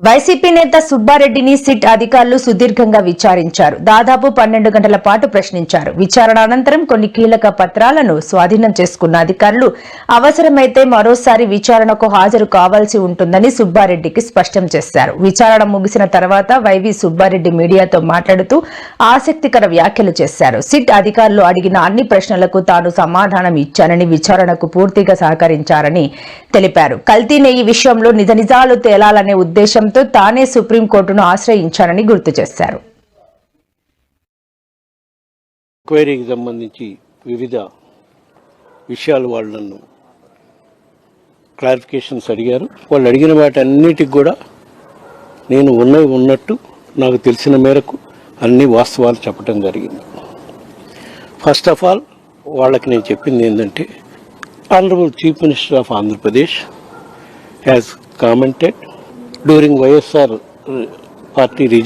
YCP నేత సుబ్బారెడ్డిని SIT అధికారులు సుదీర్ఘంగా విచారించారు. దాదాపు పన్నెండు గంటల పాటు ప్రశ్నించారు. విచారణ అనంతరం కొన్ని కీలక పత్రాలను స్వాధీనం చేసుకున్న అధికారులు అవసరమైతే మరోసారి విచారణకు హాజరు కావాల్సి ఉంటుందని సుబ్బారెడ్డికి స్పష్టం చేశారు. విచారణ ముగిసిన తర్వాత వైవి సుబ్బారెడ్డి మీడియాతో మాట్లాడుతూ ఆసక్తికర వ్యాఖ్యలు చేశారు. సిట్ అధికారులు అడిగిన అన్ని ప్రశ్నలకు తాను సమాధానం ఇచ్చానని విచారణకు పూర్తిగా సహకరించారని తెలిపారు. కల్తీ నెయ్యి విషయంలో నిజ నిజాలు తేలాలనే ఉద్దేశంతో తానే సుప్రీంకోర్టును ఆశ్రయించారని గుర్తు చేశారు. ఎంక్వైరీకి సంబంధించి వివిధ విషయాలు వాళ్ళు నన్ను క్లారిఫికేషన్స్ అడిగారు. వాళ్ళు అడిగిన వాటన్నిటికి కూడా నేను ఉన్నవి ఉన్నట్టు నాకు తెలిసిన మేరకు అన్ని వాస్తవాలు చెప్పడం జరిగింది. ఫస్ట్ ఆఫ్ ఆల్ వాళ్ళకి నేను చెప్పింది ఏంటంటే honourable chief minister of Andhra Pradesh has commented during YSR party region.